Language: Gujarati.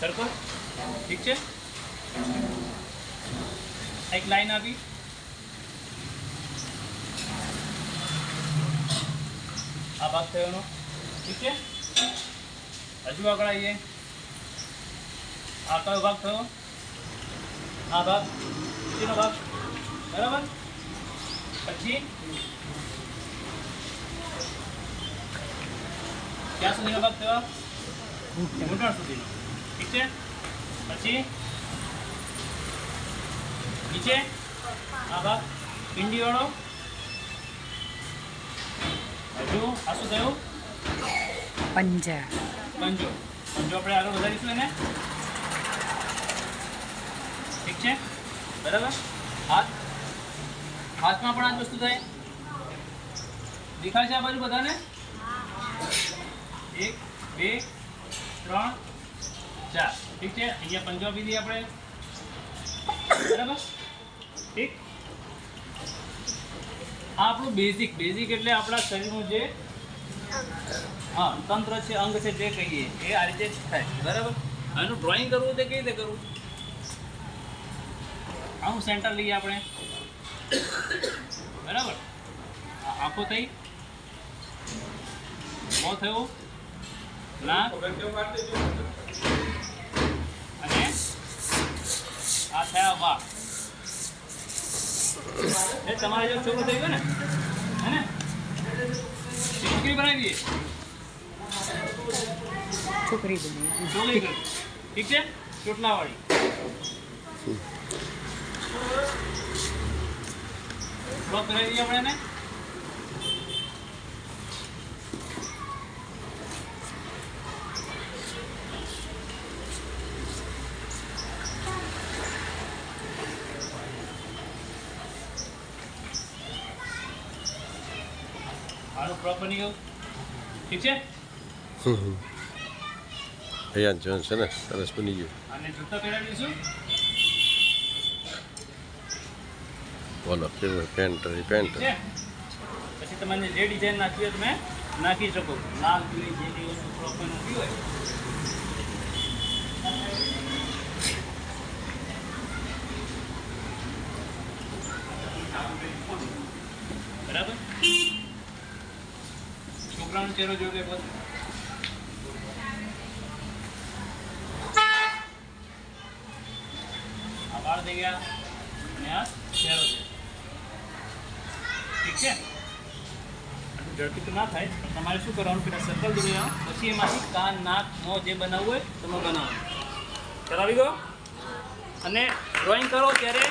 સરખો ઠીક છે એક લાઈન આપી આ ભાગ થયો એનો ઠીક છે હજુ આગળ આવીએ આ કયો ભાગ થયો આ ભાગ નીચેનો ભાગ બરાબર પછી ક્યાં સુધીનો ભાગ થયો ઘૂંટણ સુધીનો ઠીક છે? પછી? નીચે આ ભાગ પિંડીવાળો હજુ? આ શું થયું? પંજા. પંજો. પંજો આપણે આગળ વધારીશું એને. ઠીક છે? બરાબર? હાથ. હાથમાં પણ આ જ વસ્તુ થાય. દેખાય છે આ બાજુ બધાને? એક બે ત્રણ. ચાર ઠીક છે? અહીંયા પંજો આપી આપણે બરાબર? ઠીક? આ આપણું બેઝિક બેઝિક એટલે આપણા શરીરનું જે હા, તંત્ર છે, અંગ છે જે કહીએ. એ આ રીતે જ થાય, બરાબર? એનું ડ્રોઈંગ કરવું તે કઈ રીતે કરવું? આનું સેન્ટર લઈએ આપણે. બરાબર? આંખો થઈ. મોં થયું. નાક અને આ એ તમારા જેવો છોકરો થઈ ગયો ને? હે ને? છોકરી બનાવી દઈએ છોકરી બની. ઠીક છે? ચોટલા વાળી બ્લોક કરાવી દઈએ આપણે એને? આનું ફ્રોક બની ગયું? ઠીક છે? અહીંયા જોન છે ને સરસ બની ગયું. અને જૂતા પહેરાવી દઈશું? બોલો કેવું પેન્ટ પેન્ટ. પછી તમારે જે ડિઝાઇન નાખવી હોય તમે નાખી શકો. લાલ પીળી જે પ્રોપર હોય. બરાબર? છોકરાનો ચહેરો કે બસ. આ વાળ થઈ ગયા. અને આ ચહેરો છે. ઠીક છે? ઝડપી તો ના થાય, પણ તમારે શું કરવાનું? પેલા સર્કલ દોરી પછી એમાંથી કાન, નાક, મોં જે બનાવવું હોય, તમે બનાવો. ચલાવી ગયો? અને ડ્રોઈંગ કરો ત્યારે